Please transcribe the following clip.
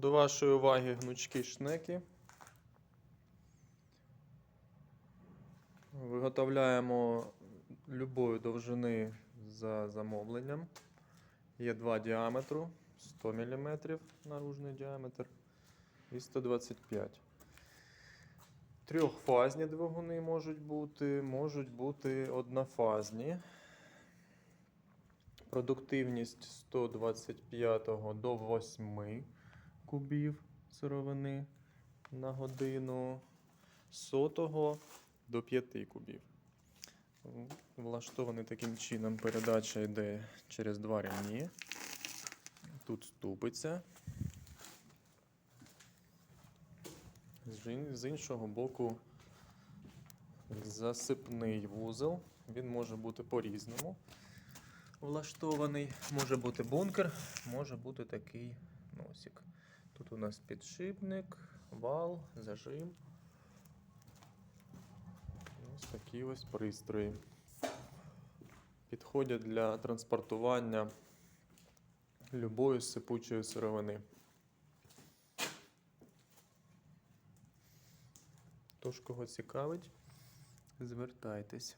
До вашої уваги гнучки шнеки. Виготовляємо любої довжини за замовленням. Є два діаметру 100 мм наружний діаметр і 125 Трьохфазні двигуни можуть бути, можуть бути однофазні. Продуктивність 125 до 8 кубів сировини на годину, сотого до 5 кубів. Влаштований таким чином передача йде через два ремні. Тут ступиться. З іншого боку засипний вузол. Він може бути по-різному влаштований. Може бути бункер, може бути такий носик. Тут у нас підшипник, вал, зажим. Ось такі ось пристрої. Підходять для транспортування любої сипучої сировини. Тож, кого цікавить, звертайтесь.